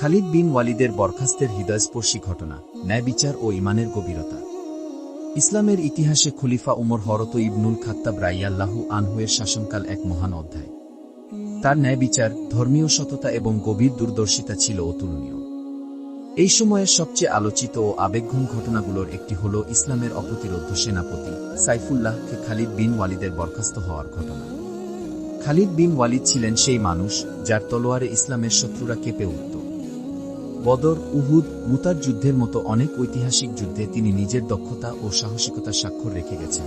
খালিদ বিন ওয়ালিদের বরখাস্তের হৃদয়স্পর্শী ঘটনা, ন্যায় বিচার ও ইমানের গভীরতা। ইসলামের ইতিহাসে খলিফা উমর হরত ইবনুল খাত্তাব রাইয়াল্লাহু আনহুয়ের শাসনকাল এক মহান অধ্যায়। তার ন্যায় বিচার, ধর্মীয় সততা এবং গভীর দূরদর্শিতা ছিল অতুলনীয়। এই সময়ের সবচেয়ে আলোচিত ও আবেগঘন ঘটনাগুলোর একটি হল ইসলামের অপ্রতিরোধ সেনাপতি সাইফুল্লাহকে খালিদ বিন ওয়ালিদের বরখাস্ত হওয়ার ঘটনা। খালিদ বিন ওয়ালিদ ছিলেন সেই মানুষ যার তলোয়ারে ইসলামের শত্রুরা কেঁপে উঠত বদর, উহুদ, মুতার যুদ্ধের মতো অনেক ঐতিহাসিক যুদ্ধে তিনি নিজের দক্ষতা ও সাহসিকতার স্বাক্ষর রেখে গেছেন।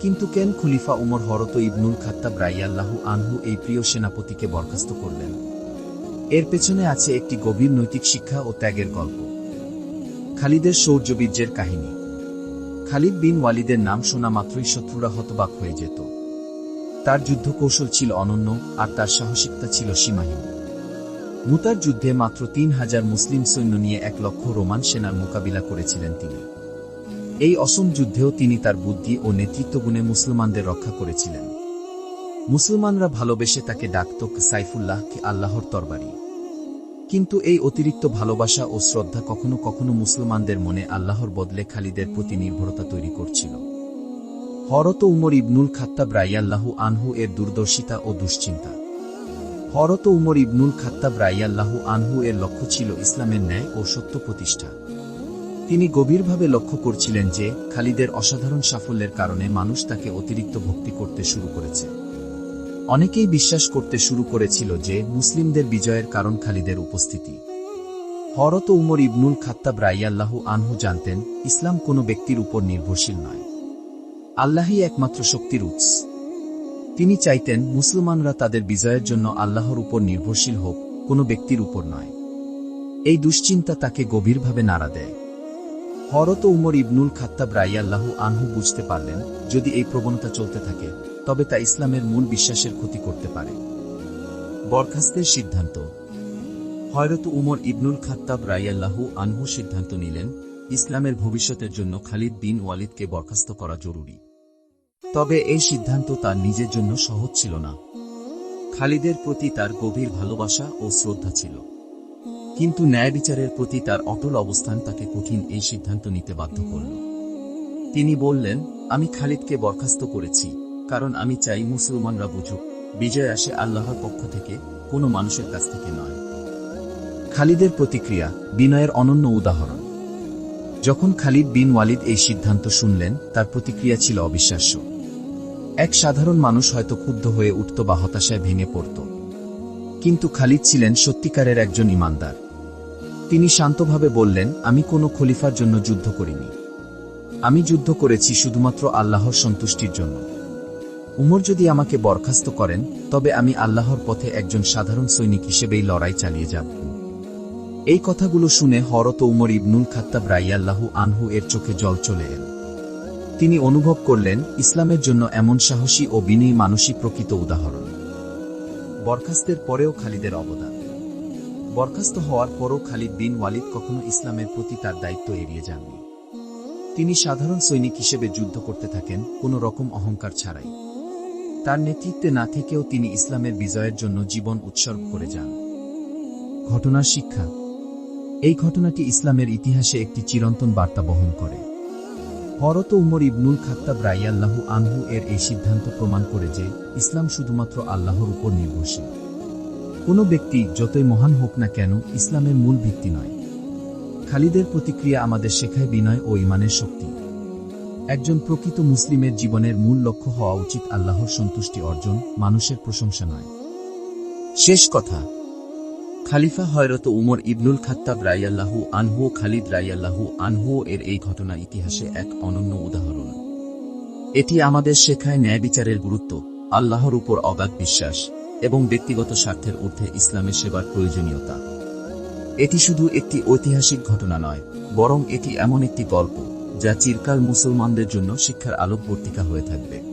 কিন্তু কেন খলিফা উমর হরত ইবনুল খাত্তাব রাইয়াল্লাহু আনহু এই প্রিয় সেনাপতিকে বরখাস্ত করলেন? এর পেছনে আছে একটি গভীর নৈতিক শিক্ষা ও ত্যাগের গল্প। খালিদের শৌর্যবীর্যের কাহিনী। খালিদ বিন ওয়ালিদের নাম শোনা মাত্রই শত্রুরা হতবাক হয়ে যেত। তার যুদ্ধ কৌশল ছিল অনন্য আর তার সাহসিকতা ছিল সীমাহীন। মুতার যুদ্ধে মাত্র তিন হাজার মুসলিম সৈন্য নিয়ে এক লক্ষ রোমান সেনার মোকাবিলা করেছিলেন তিনি। এই অসম যুদ্ধেও তিনি তার বুদ্ধি ও নেতৃত্বগুণে মুসলমানদের রক্ষা করেছিলেন। মুসলমানরা ভালোবেসে তাকে ডাকত সাইফুল্লাহকে আল্লাহর তরবারি। কিন্তু এই অতিরিক্ত ভালোবাসা ও শ্রদ্ধা কখনো কখনো মুসলমানদের মনে আল্লাহর বদলে খালিদের প্রতি নির্ভরতা তৈরি করছিল। হরত উমর ইবনুল খাত্তাব রাইয়াল্লাহু আনহু এর দূরদর্শিতা ও দুশ্চিন্তা। হরত উমর ইবনুল খাত্তাব রাইয়াল্লাহু আনহু এর লক্ষ্য ছিল ইসলামের ন্যায় ও সত্য প্রতিষ্ঠা। তিনি গভীরভাবে লক্ষ্য করছিলেন যে খালিদের অসাধারণ সাফল্যের কারণে মানুষ তাকে অতিরিক্ত ভক্তি করতে শুরু করেছে। অনেকেই বিশ্বাস করতে শুরু করেছিল যে মুসলিমদের বিজয়ের কারণ খালিদের উপস্থিতি। হরত উমর ইবনুল খাত্তাব রাইয়াল্লাহু আনহু জানতেন, ইসলাম কোনো ব্যক্তির উপর নির্ভরশীল নয়। আল্লাহই একমাত্র শক্তির উৎস। তিনি চাইতেন মুসলমানরা তাদের বিজয়ের জন্য আল্লাহর উপর নির্ভরশীল হোক, কোনো ব্যক্তির উপর নয়। এই দুশ্চিন্তা তাকে গভীরভাবে নাড়া দেয়। হরত উমর ইবনুল খাত্তাব রাইয়াল্লাহু আনহু বুঝতে পারলেন, যদি এই প্রবণতা চলতে থাকে, তবে তা ইসলামের মূল বিশ্বাসের ক্ষতি করতে পারে। বরখাস্তের সিদ্ধান্ত। হয়রত উমর ইবনুল খাত্তাব রাইয়াল্লাহু আনহু সিদ্ধান্ত নিলেন, ইসলামের ভবিষ্যতের জন্য খালিদ বিন ওয়ালিদকে বরখাস্ত করা জরুরি। তবে এই সিদ্ধান্ত তার নিজের জন্য সহজ ছিল না। খালিদের প্রতি তার গভীর ভালোবাসা ও শ্রদ্ধা ছিল। কিন্তু ন্যায় বিচারের প্রতি তার অটল অবস্থান তাকে কঠিন এই সিদ্ধান্ত নিতে বাধ্য করল। তিনি বললেন, আমি খালিদকে বরখাস্ত করেছি, কারণ আমি চাই মুসলমানরা বুঝুক, বিজয় আসে আল্লাহর পক্ষ থেকে, কোনো মানুষের কাছ থেকে নয়। খালিদের প্রতিক্রিয়া বিনয়ের অনন্য উদাহরণ। যখন খালিদ বিন ওয়ালিদ এই সিদ্ধান্ত শুনলেন, তার প্রতিক্রিয়া ছিল অবিশ্বাস্য। এক সাধারণ মানুষ হয়তো ক্ষুব্ধ হয়ে উঠত বা হতাশায় ভেঙে পড়ত। কিন্তু খালিদ ছিলেন সত্যিকারের একজন ইমানদার। তিনি শান্তভাবে বললেন, আমি কোনো খলিফার জন্য যুদ্ধ করিনি। আমি যুদ্ধ করেছি শুধুমাত্র আল্লাহর সন্তুষ্টির জন্য। উমর যদি আমাকে বরখাস্ত করেন, তবে আমি আল্লাহর পথে একজন সাধারণ সৈনিক হিসেবেই লড়াই চালিয়ে যাব। এই কথাগুলো শুনে হরত উমর ইবনুল খাত্তাব রাইয়াল্লাহু আনহু এর চোখে জল চলে এল। তিনি অনুভব করলেন, ইসলামের জন্য এমন সাহসী ও বিনয়ী মানসিক প্রকৃত উদাহরণ। বরখাস্তের পরেও খালিদের অবদান। বরখাস্ত হওয়ার পরও খালিদ বিন ওয়ালিদ কখনো ইসলামের প্রতি তার দায়িত্ব এড়িয়ে যাননি। তিনি সাধারণ সৈনিক হিসেবে যুদ্ধ করতে থাকেন, কোনো রকম অহংকার ছাড়াই। তার নেতৃত্বে না থেকেও তিনি ইসলামের বিজয়ের জন্য জীবন উৎসর্গ করে যান। ঘটনার শিক্ষা। এই ঘটনাটি ইসলামের ইতিহাসে একটি চিরন্তন বার্তা বহন করে। হরত উমর ইবনুল খাত্তাব রাইয়াল্লাহু আনহু এর এই সিদ্ধান্ত প্রমাণ করে যে ইসলাম শুধুমাত্র আল্লাহর উপর নির্ভরশীল। কোনো ব্যক্তি যতই মহান হোক না কেন ইসলামের মূল ভিত্তি নয়। খালিদের প্রতিক্রিয়া আমাদের শেখায় বিনয় ও ইমানের শক্তি। একজন প্রকৃত মুসলিমের জীবনের মূল লক্ষ্য হওয়া উচিত আল্লাহর সন্তুষ্টি অর্জন, মানুষের প্রশংসা নয়। শেষ কথা খালিফা হয়রত উমর ইবনুল খাত্তাব রাইয়াল্লাহু আনহু খালিদ রাইয়াল্লাহু আনহু এর এই ঘটনা ইতিহাসে এক অনন্য উদাহরণ। এটি আমাদের শেখায় ন্যায় বিচারের গুরুত্ব, আল্লাহর উপর অগাধ বিশ্বাস এবং ব্যক্তিগত স্বার্থের ঊর্ধ্বে ইসলামের সেবার প্রয়োজনীয়তা। এটি শুধু একটি ঐতিহাসিক ঘটনা নয়, বরং এটি এমন একটি গল্প যা চিরকাল মুসলমানদের জন্য শিক্ষার আলোকবর্তিকা হয়ে থাকবে।